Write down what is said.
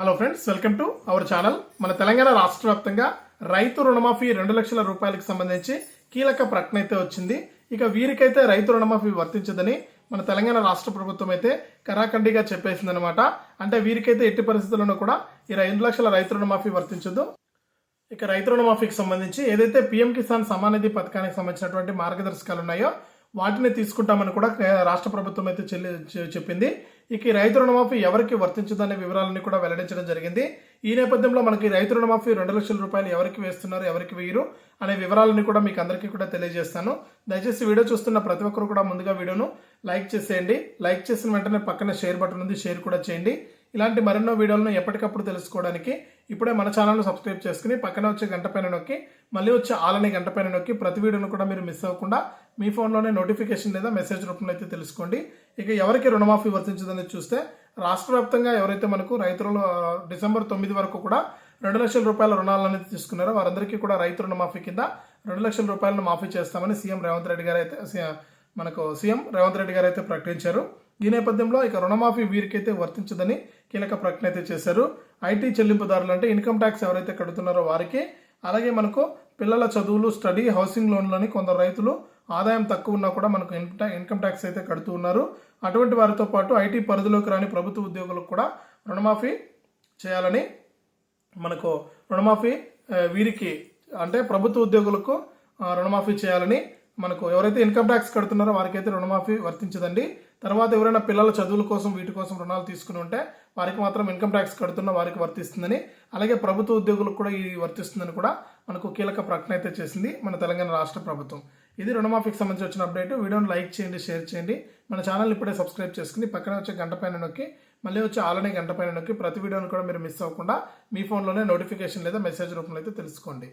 Hello friends welcome to our channel మన తెలంగాణ రాష్ట్ర వ్యాప్తంగా రైతు రుణమాఫీ రెండు లక్షల రూపాయలకు సంబంధించి కీలక ప్రకటన అయితే వచ్చింది. ఇక వీరికైతే రైతు రుణమాఫీ వర్తించదని మన తెలంగాణ రాష్ట్ర ప్రభుత్వం అయితే కరాఖండిగా చెప్పేసిందనమాట అంటే వీరికైతే ఎట్టి పరిస్థితుల్లోనూ కూడా ఈ రెండు లక్షల రైతు రుణమాఫీ వర్తించదు ఇక రైతు రుణమాఫీకి సంబంధించి ఏదైతే పీఎం కిసాన్ సమానిధి పథకానికి సంబంధించినటువంటి మార్గదర్శకాలు ఉన్నాయో వాటిని తీసుకుంటామని కూడా రాష్ట్ర ప్రభుత్వం అయితే చెల్లి చెప్పింది. ఇక ఈ రైతు రుణమాఫీ ఎవరికి వర్తించదనే వివరాలని కూడా వెల్లడించడం జరిగింది. ఈ నేపథ్యంలో మనకి రైతు రుణమాఫీ రెండు లక్షల రూపాయలు ఎవరికి వేస్తున్నారు ఎవరికి వేయరు అనే వివరాలని కూడా మీకు అందరికీ కూడా తెలియజేస్తాను. దయచేసి వీడియో చూస్తున్న ప్రతి ఒక్కరు కూడా ముందుగా వీడియోను లైక్ చేసేయండి. లైక్ చేసిన వెంటనే పక్కన షేర్ బటన్ ఉంది షేర్ కూడా చేయండి. ఇలాంటి మరెన్నో వీడియోలను ఎప్పటికప్పుడు తెలుసుకోవడానికి ఇప్పుడే మన ఛానల్ను సబ్స్క్రైబ్ చేసుకుని పక్కన వచ్చే గంట పైన నొక్కి మళ్ళీ వచ్చే ఆలని గంట పైన నొక్కి ప్రతి వీడియోను కూడా మీరు మిస్ అవ్వకుండా మీ ఫోన్లోనే నోటిఫికేషన్ లేదా మెసేజ్ రూపంలో అయితే తెలుసుకోండి. ఇక ఎవరికి రుణమాఫీ వర్తించదని చూస్తే రాష్ట్ర వ్యాప్తంగా ఎవరైతే మనకు రైతులు డిసెంబర్ తొమ్మిది వరకు కూడా రెండు లక్షల రూపాయల రుణాలు అనేది తీసుకున్నారో వారందరికీ కూడా రైతు రుణమాఫీ కింద రెండు లక్షల రూపాయలను మాఫీ చేస్తామని సీఎం రేవంత్ రెడ్డి గారు అయితే మనకు సీఎం రేవంత్ రెడ్డి గారు అయితే ప్రకటించారు. ఈ నేపథ్యంలో ఇక రుణమాఫీ వీరికైతే వర్తించదని కీలక ప్రకటన అయితే చేశారు. ఐటీ చెల్లింపుదారులు అంటే ఇన్కమ్ ట్యాక్స్ ఎవరైతే కడుతున్నారో వారికి అలాగే మనకు పిల్లల చదువులు స్టడీ హౌసింగ్ లోన్లని కొందరు రైతులు ఆదాయం తక్కువ ఉన్నా కూడా మనకు ఇన్కమ్ ట్యాక్స్ అయితే కడుతూ ఉన్నారు. అటువంటి వారితో పాటు ఐటీ పరిధిలోకి రాని ప్రభుత్వ ఉద్యోగులకు కూడా రుణమాఫీ చేయాలని మనకు రుణమాఫీ వీరికి అంటే ప్రభుత్వ ఉద్యోగులకు రుణమాఫీ చేయాలని మనకు ఎవరైతే ఇన్కమ్ ట్యాక్స్ కడుతున్నారో వారికైతే రుణమాఫీ వర్తించదండి. తర్వాత ఎవరైనా పిల్లల చదువుల కోసం వీటి కోసం రుణాలు తీసుకుని ఉంటే వారికి మాత్రం ఇన్కమ్ ట్యాక్స్ కడుతున్న వారికి వర్తిస్తుందని అలాగే ప్రభుత్వ ఉద్యోగులకు కూడా ఇది వర్తిస్తుందని కూడా మనకు కీలక ప్రకటన అయితే చేసింది మన తెలంగాణ రాష్ట్ర ప్రభుత్వం. ఇది రుణమాఫీకి సంబంధించి వచ్చిన అప్డేట్. వీడియోని లైక్ చేయండి షేర్ చేయండి. మన ఛానల్ ఇప్పుడే సబ్స్క్రైబ్ చేసుకుని పక్కన వచ్చే గంట పైన నొక్కి మళ్ళీ వచ్చే ఆలనే గంట పైన నొక్కి ప్రతి వీడియోని కూడా మీరు మిస్ అవ్వకుండా మీ ఫోన్లోనే నోటిఫికేషన్ లేదా మెసేజ్ రూపంలో అయితే తెలుసుకోండి.